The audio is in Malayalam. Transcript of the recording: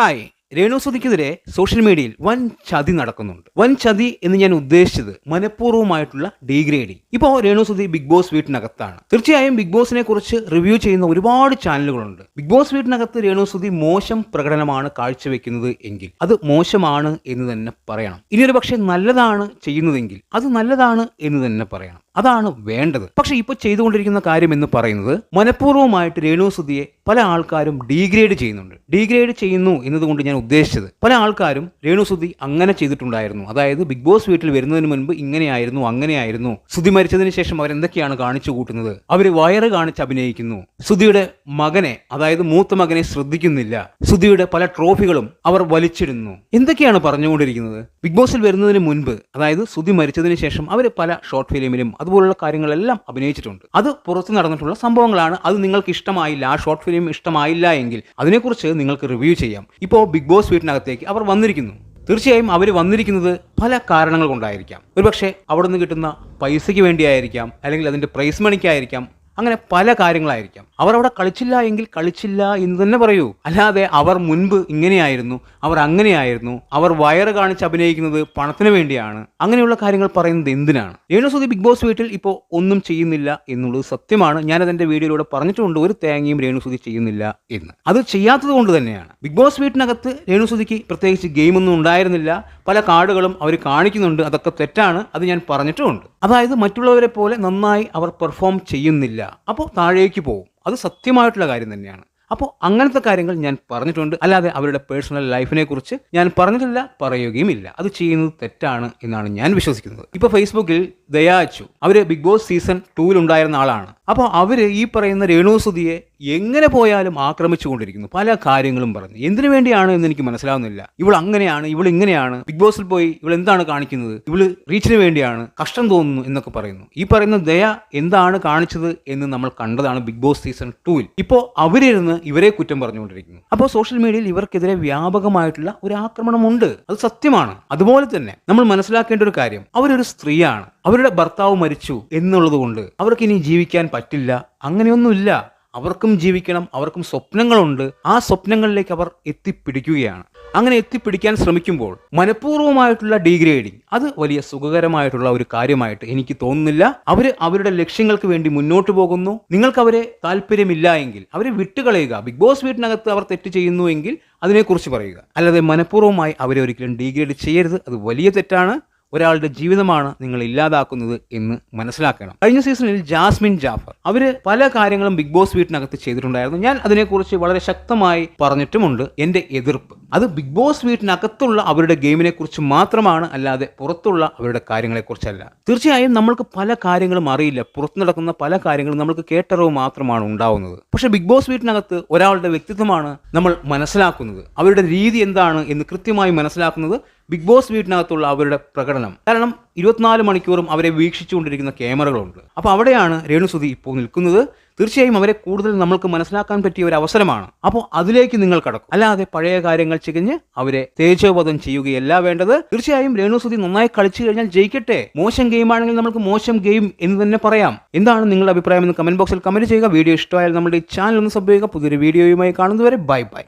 Hi രേണുസുതിക്കെതിരെ സോഷ്യൽ മീഡിയയിൽ വൻ ചതി നടക്കുന്നുണ്ട്. വൻ ചതി എന്ന് ഞാൻ ഉദ്ദേശിച്ചത് മനഃപൂർവമായിട്ടുള്ള ഡീഗ്രേഡിംഗ് ഇപ്പോ രേണുസുതി ബിഗ് ബോസ് വീട്ടിനകത്താണ്. തീർച്ചയായും ബിഗ് ബോസിനെ കുറിച്ച് റിവ്യൂ ചെയ്യുന്ന ഒരുപാട് ചാനലുകളുണ്ട്. ബിഗ് ബോസ് വീട്ടിനകത്ത് രേണുസുതി മോശം പ്രകടനമാണ് കാഴ്ചവെക്കുന്നത് എങ്കിൽ അത് മോശമാണ് എന്ന് തന്നെ പറയണം. ഇനി ഒരു പക്ഷേ നല്ലതാണ് ചെയ്യുന്നതെങ്കിൽ അത് നല്ലതാണ് എന്ന് തന്നെ പറയണം. അതാണ് വേണ്ടത്. പക്ഷെ ഇപ്പോൾ ചെയ്തുകൊണ്ടിരിക്കുന്ന കാര്യം എന്ന് പറയുന്നത് മനഃപൂർവമായിട്ട് രേണുസുതിയെ പല ആൾക്കാരും ഡീഗ്രേഡ് ചെയ്യുന്നുണ്ട്. ഡീഗ്രേഡ് ചെയ്യുന്നു എന്നതുകൊണ്ട് ഞാൻ ഉദ്ദേശിച്ചത്. പല ആൾക്കാരും രേണു സുധി അങ്ങനെ ചെയ്തിട്ടുണ്ടായിരുന്നു. അതായത് ബിഗ് ബോസ് വീട്ടിൽ വരുന്നതിന് മുൻപ് ഇങ്ങനെയായിരുന്നു അങ്ങനെയായിരുന്നു. സുധി മരിച്ചതിന് ശേഷം അവരെന്തൊക്കെയാണ് കാണിച്ചു കൂട്ടുന്നത്? അവർ വയറ് കാണിച്ച് അഭിനയിക്കുന്നു. സുധിയുടെ മകനെ അതായത് മൂത്ത മകനെ ശ്രദ്ധിക്കുന്നില്ല. സുധിയുടെ പല ട്രോഫികളും അവർ വലിച്ചിടുന്നു. എന്തൊക്കെയാണ് പറഞ്ഞുകൊണ്ടിരിക്കുന്നത്? ബിഗ് ബോസിൽ വരുന്നതിന് മുൻപ് അതായത് സുധി മരിച്ചതിന് ശേഷം അവർ പല ഷോർട്ട് ഫിലിമിലും അതുപോലുള്ള കാര്യങ്ങളെല്ലാം അഭിനയിച്ചിട്ടുണ്ട്. അത് പുറത്ത് നടന്നിട്ടുള്ള സംഭവങ്ങളാണ്. അത് നിങ്ങൾക്ക് ഇഷ്ടമായില്ല ആ ഷോർട്ട് ഫിലിം ഇഷ്ടമായില്ല എങ്കിൽ അതിനെക്കുറിച്ച് നിങ്ങൾക്ക് റിവ്യൂ ചെയ്യാം. ഇപ്പോൾ ബിഗ് ബോസ് വീട്ടിനകത്തേക്ക് അവർ വന്നിരിക്കുന്നു. തീർച്ചയായും അവർ വന്നിരിക്കുന്നത് പല കാരണങ്ങൾ കൊണ്ടായിരിക്കാം. ഒരുപക്ഷെ അവിടെ നിന്ന് കിട്ടുന്ന പൈസയ്ക്ക് വേണ്ടിയായിരിക്കാം അല്ലെങ്കിൽ അതിന്റെ പ്രൈസ് മണിക്കായിരിക്കാം അങ്ങനെ പല കാര്യങ്ങളായിരിക്കാം. അവർ അവിടെ കളിച്ചില്ല എങ്കിൽ കളിച്ചില്ല എന്ന് തന്നെ പറയൂ. അല്ലാതെ അവർ മുൻപ് ഇങ്ങനെയായിരുന്നു അവർ അങ്ങനെയായിരുന്നു അവർ വയറ് കാണിച്ച് അഭിനയിക്കുന്നത് പണത്തിന് വേണ്ടിയാണ്. അങ്ങനെയുള്ള കാര്യങ്ങൾ പറയുന്നത് എന്തിനാണ്? രേണുസുതി ബിഗ് ബോസ് വീട്ടിൽ ഇപ്പോൾ ഒന്നും ചെയ്യുന്നില്ല എന്നുള്ളത് സത്യമാണ്. ഞാനത് എന്റെ വീഡിയോയിലൂടെ പറഞ്ഞിട്ടുണ്ട് ഒരു തേങ്ങയും രേണുസുതി ചെയ്യുന്നില്ല എന്ന്. അത് ചെയ്യാത്തത് കൊണ്ട് തന്നെയാണ്. ബിഗ് ബോസ് വീട്ടിനകത്ത് രേണുസുതിക്ക് പ്രത്യേകിച്ച് ഗെയിമൊന്നും ഉണ്ടായിരുന്നില്ല. പല കാർഡുകളും അവർ കാണിക്കുന്നുണ്ട്. അതൊക്കെ തെറ്റാണ്. അത് ഞാൻ പറഞ്ഞിട്ടുമുണ്ട്. അതായത് മറ്റുള്ളവരെ പോലെ നന്നായി അവർ പെർഫോം ചെയ്യുന്നില്ല. അപ്പോൾ താഴേക്ക് പോകും. അത് സത്യമായിട്ടുള്ള കാര്യം തന്നെയാണ്. അപ്പോൾ അങ്ങനത്തെ കാര്യങ്ങൾ ഞാൻ പറഞ്ഞിട്ടുണ്ട്. അല്ലാതെ അവരുടെ പേഴ്സണൽ ലൈഫിനെ കുറിച്ച് ഞാൻ പറഞ്ഞിട്ടില്ല പറയുകയുമില്ല. അത് ചെയ്യുന്നത് തെറ്റാണ് എന്നാണ് ഞാൻ വിശ്വസിക്കുന്നത്. ഇപ്പോൾ ഫേസ്ബുക്കിൽ ദയാച്ചു അവർ ബിഗ് ബോസ് സീസൺ ടൂവിൽ ഉണ്ടായിരുന്ന ആളാണ്. അപ്പോൾ അവർ ഈ പറയുന്ന രേണുസുതിയെ എങ്ങനെ പോയാലും ആക്രമിച്ചുകൊണ്ടിരിക്കുന്നു. പല കാര്യങ്ങളും പറഞ്ഞു. എന്തിനു വേണ്ടിയാണ് എന്ന് എനിക്ക് മനസ്സിലാവുന്നില്ല. ഇവൾ അങ്ങനെയാണ് ഇവൾ ഇങ്ങനെയാണ്. ബിഗ് ബോസിൽ പോയി ഇവൾ എന്താണ് കാണിക്കുന്നത്? ഇവൾ റീച്ചിന് വേണ്ടിയാണ് കഷ്ടം തോന്നുന്നു എന്നൊക്കെ പറയുന്നു. ഈ പറയുന്ന ദയ എന്താണ് കാണിച്ചത് എന്ന് നമ്മൾ കണ്ടതാണ് ബിഗ് ബോസ് സീസൺ ടൂവിൽ ഇപ്പോൾ അവരിരുന്ന് ഇവരെ കുറ്റം പറഞ്ഞുകൊണ്ടിരിക്കുന്നു. അപ്പോൾ സോഷ്യൽ മീഡിയയിൽ ഇവർക്കെതിരെ വ്യാപകമായിട്ടുള്ള ഒരു ആക്രമണമുണ്ട്. അത് സത്യമാണ്. അതുപോലെ തന്നെ നമ്മൾ മനസ്സിലാക്കേണ്ട ഒരു കാര്യം. അവരൊരു സ്ത്രീയാണ്. അവരുടെ ഭർത്താവ് മരിച്ചു എന്നുള്ളത് കൊണ്ട് അവർക്ക് ഇനി ജീവിക്കാൻ പറ്റില്ല അങ്ങനെയൊന്നുമില്ല. അവർക്കും ജീവിക്കണം അവർക്കും സ്വപ്നങ്ങളുണ്ട്. ആ സ്വപ്നങ്ങളിലേക്ക് അവർ എത്തിപ്പിടിക്കുകയാണ്. അങ്ങനെ എത്തിപ്പിടിക്കാൻ ശ്രമിക്കുമ്പോൾ മനഃപൂർവമായിട്ടുള്ള ഡീഗ്രേഡിങ് അത് വലിയ സുഖകരമായിട്ടുള്ള ഒരു കാര്യമായിട്ട് എനിക്ക് തോന്നുന്നില്ല. അവർ അവരുടെ ലക്ഷ്യങ്ങൾക്ക് വേണ്ടി മുന്നോട്ട് പോകുന്നു. നിങ്ങൾക്ക് അവരെ താല്പര്യമില്ല എങ്കിൽ അവരെ വിട്ടുകളയുക. ബിഗ് ബോസ് വീട്ടിനകത്ത് അവർ തെറ്റ് ചെയ്യുന്നു എങ്കിൽ അതിനെക്കുറിച്ച് പറയുക. അല്ലാതെ മനഃപൂർവമായി അവരെ ഒരിക്കലും ഡീഗ്രേഡ് ചെയ്യരുത്. അത് വലിയ തെറ്റാണ്. ഒരാളുടെ ജീവിതമാണ് നിങ്ങൾ ഇല്ലാതാക്കുന്നത് എന്ന് മനസ്സിലാക്കണം. കഴിഞ്ഞ സീസണിൽ ജാസ്മിൻ ജാഫർ അവർ പല കാര്യങ്ങളും ബിഗ് ബോസ് വീട്ടിനകത്ത് ചെയ്തിട്ടുണ്ടായിരുന്നു. ഞാൻ അതിനെക്കുറിച്ച് വളരെ ശക്തമായി പറഞ്ഞിട്ടുമുണ്ട് എന്റെ എതിർപ്പ്. അത് ബിഗ് ബോസ് വീട്ടിനകത്തുള്ള അവരുടെ ഗെയിമിനെ കുറിച്ച് മാത്രമാണ് അല്ലാതെ പുറത്തുള്ള അവരുടെ കാര്യങ്ങളെക്കുറിച്ചല്ല. തീർച്ചയായും നമ്മൾക്ക് പല കാര്യങ്ങളും അറിയില്ല. പുറത്തു നടക്കുന്ന പല കാര്യങ്ങളും നമ്മൾക്ക് കേട്ടറിവ് മാത്രമാണ് ഉണ്ടാവുന്നത്. പക്ഷെ ബിഗ് ബോസ് വീട്ടിനകത്ത് ഒരാളുടെ വ്യക്തിത്വമാണ് നമ്മൾ മനസ്സിലാക്കുന്നത്. അവരുടെ രീതി എന്താണ് എന്ന് കൃത്യമായി മനസ്സിലാക്കുന്നത് ബിഗ് ബോസ് വീട്ടിനകത്തുള്ള അവരുടെ പ്രകടനം. കാരണം ഇരുപത്തിനാല് മണിക്കൂറും അവരെ വീക്ഷിച്ചുകൊണ്ടിരിക്കുന്ന ക്യാമറകളുണ്ട്. അപ്പോൾ അവിടെയാണ് രേണുസുതി ഇപ്പോൾ നിൽക്കുന്നത്. തീർച്ചയായും അവരെ കൂടുതൽ നമ്മൾക്ക് മനസ്സിലാക്കാൻ പറ്റിയ ഒരു അവസരമാണ്. അപ്പോൾ അതിലേക്ക് നിങ്ങൾ കടക്കും. അല്ലാതെ പഴയ കാര്യങ്ങൾ ചികഞ്ഞ് അവരെ തേജോവധം ചെയ്യുകയല്ല വേണ്ടത്. തീർച്ചയായും രേണുസുതി നന്നായി കളിച്ചു കഴിഞ്ഞാൽ ജയിക്കട്ടെ. മോശം ഗെയിം ആണെങ്കിൽ നമുക്ക് മോശം ഗെയിം എന്ന് തന്നെ പറയാം. എന്താണ് നിങ്ങളുടെ അഭിപ്രായം എന്ന് കമന്റ് ബോക്സിൽ കമന്റ് ചെയ്യുക. വീഡിയോ ഇഷ്ടമായാൽ നമ്മുടെ ഈ ചാനൽ ഒന്ന് ചെയ്യുക. പുതിയൊരു വീഡിയോയുമായി കാണുന്നതുവരെ ബൈ ബൈ